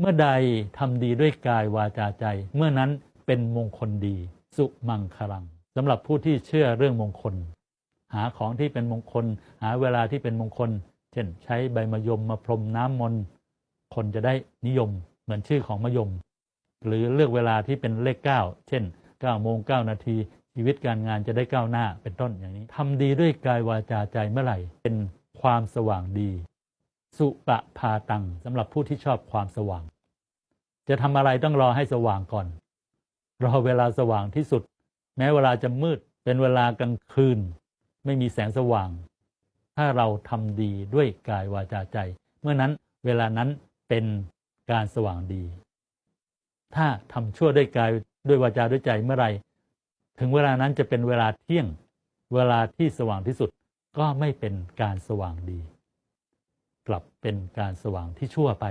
เมื่อใดทำดีด้วยกายวาจาใจ เมื่อนั้นเป็นมงคลดี สุมังคลังสำหรับผู้ที่เชื่อเรื่องมงคล หาของที่เป็นมงคล หาเวลาที่เป็นมงคล เช่น ใช้ใบมะยมมาพรมน้ำมนต์คนจะได้นิยมเหมือนชื่อของมะยม หรือเลือกเวลาที่เป็นเลข 9 เช่น9โมง9นาทีชีวิตการงานจะได้ก้าวหน้าเป็นต้นอย่างนี้ทำดีด้วยกายวาจาใจเมื่อไหร่ เป็นความสว่างดี สุปะพาตังสำหรับผู้ที่ชอบความสว่าง จะทำอะไรต้องรอให้สว่างก่อน รอเวลาสว่างที่สุด แม้เวลาจะมืดเป็นเวลากลางคืน ไม่มีแสงสว่าง ถ้าเราทำดีด้วยกายวาจาใจ เมื่อนั้นเวลานั้นเป็นการสว่างดี ถ้าทำชั่วด้วยกายด้วยวาจาด้วยใจเมื่อไหร่ถึงเวลานั้นจะเป็นเวลาเที่ยง เวลาที่สว่างที่สุดก็ไม่เป็นการสว่างดี กลับเป็นการสว่างที่ชั่วไป